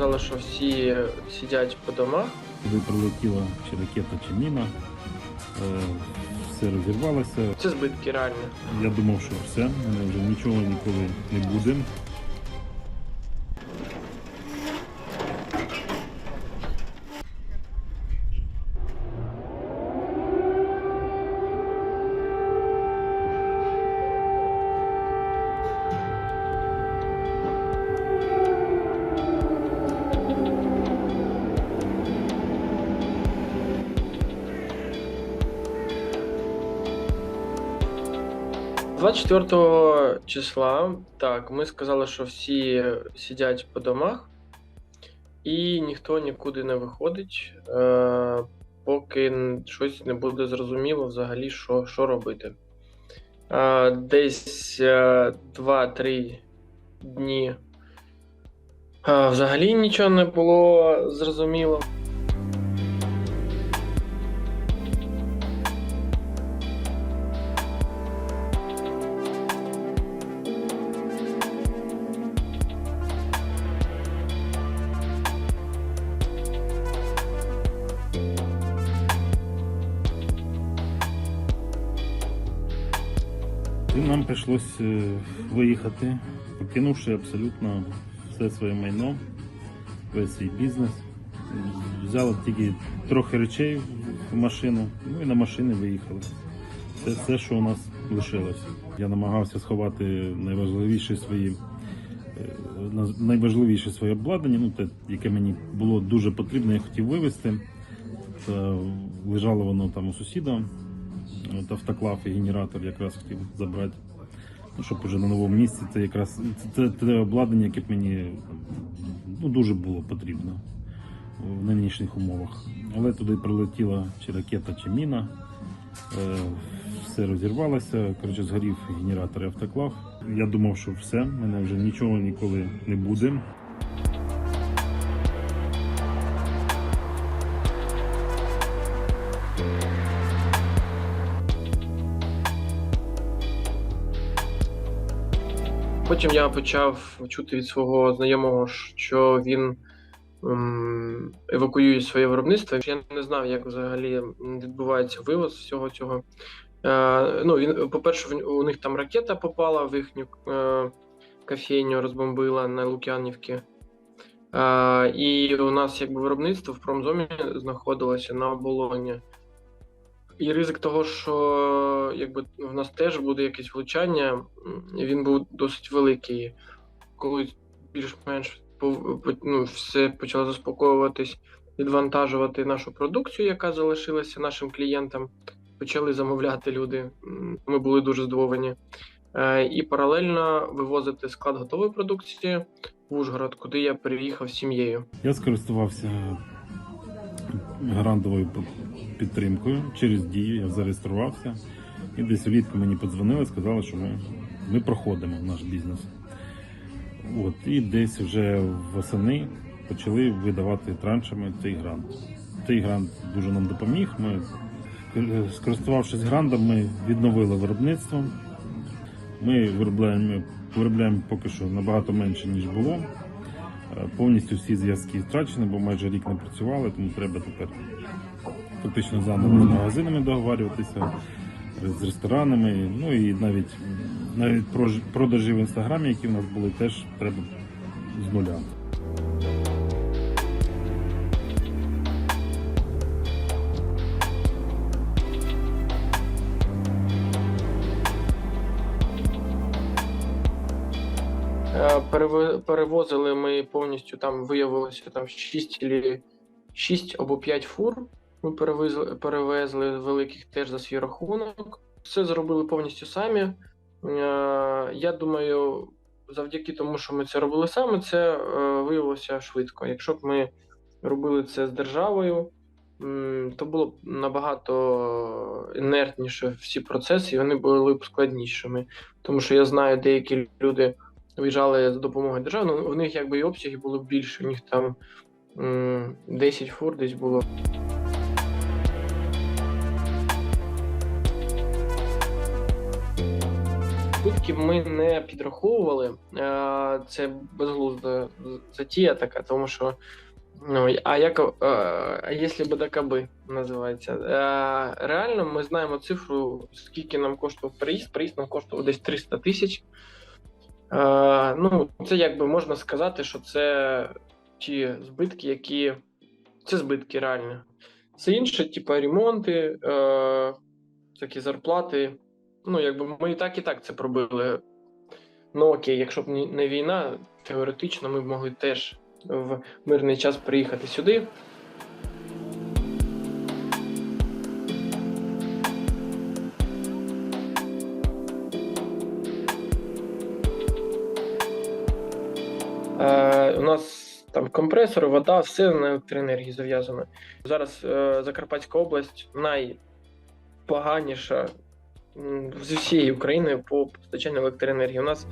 сказали, що всі сидять по домах. Коли прилетіла чи ракета, чи міна. Е, Все розірвалося. Це збитки реально. Я думав, що все, мене вже нічого ніколи не буде. – 24 числа, так, ми сказали, що всі сидять по домах, і ніхто нікуди не виходить, е, поки щось не буде зрозуміло взагалі, що, що робити. Е, десь е, 2-3 дні е, взагалі нічого не було зрозуміло. І нам прийшлось е, виїхати, покинувши абсолютно все своє майно, весь свій бізнес. Взяли тільки трохи речей в машину, ну і на машини виїхали. Це все, що у нас лишилось. Я намагався сховати найважливіші свої, е, на- найважливіше своє обладнання, ну те, яке мені було дуже потрібно, я хотів вивезти. Лежало воно там у сусіда. От автоклав і генератор якраз хотів забрати. Ну, щоб уже на новому місці це якраз це, це те обладнання, яке б мені ну, дуже було потрібно в нинішніх умовах. Але туди прилетіла чи ракета, чи міна. Е, все розірвалося. Коротше, згорів генератор і автоклав. Я думав, що все, мене вже нічого ніколи не буде. Потім я почав чути від свого знайомого, що він ем, евакуює своє виробництво. Я не знав, як взагалі відбувається вивоз всього цього. Е, ну, він, по-перше, у них там ракета попала в їхню е, кофейню, розбомбила на Лук'янівці. Е, і у нас якби виробництво в промзомі знаходилося на оболоні. І ризик того, що якби в нас теж буде якесь влучання, він був досить великий. Коли більш-менш ну, все почало заспокоюватись, відвантажувати нашу продукцію, яка залишилася нашим клієнтам, почали замовляти люди. Ми були дуже здивовані. Е, І паралельно вивозити склад готової продукції в Ужгород, куди я переїхав з сім'єю. Я скористувався грантовою підтримкою через дію, я зареєструвався. І десь влітку мені подзвонили, сказали, що ми, ми проходимо наш бізнес. От, і десь вже восени почали видавати траншами цей грант. Цей грант дуже нам допоміг. Ми, е, скористувавшись грантом, ми відновили виробництво. Ми виробляємо, виробляємо поки що набагато менше, ніж було. Повністю всі зв'язки втрачені, бо майже рік не працювали, тому треба тепер фактично заново з магазинами договарюватися, з ресторанами. Ну і навіть навіть продажі в інстаграмі, які в нас були, теж треба з нуля. Перевозили ми повністю там виявилося там 6 или 6 або 5 фур. Ми перевезли, перевезли великих теж за свій рахунок. Все зробили повністю самі. Е, Я думаю, завдяки тому, що ми це робили самі, це е, виявилося швидко. Якщо б ми робили це з державою, то було б набагато інертніше всі процеси, і вони були б складнішими. Тому що я знаю, деякі люди виїжджали за допомогою держави, ну, у них якби і обсяги були більше, у них там 10 фур десь було. Збитки ми не підраховували, це безглузда затія така, тому що ну, а як а якщо б ДКБ називається? Е, Реально ми знаємо цифру, скільки нам коштував приїзд. Приїзд нам коштував десь 300 тисяч. Е, Ну, це якби можна сказати, що це ті збитки, які. Це збитки реально. Це інше, типу, ремонти, е, такі зарплати. Ну, якби ми і так і так це пробили. Ну окей, якщо б не війна, теоретично ми б могли теж в мирний час приїхати сюди. Е, у нас там компресори, вода, все на електроенергії зав'язано. Зараз е, Закарпатська область найпоганіша з усієї України по постачанню електроенергії. У нас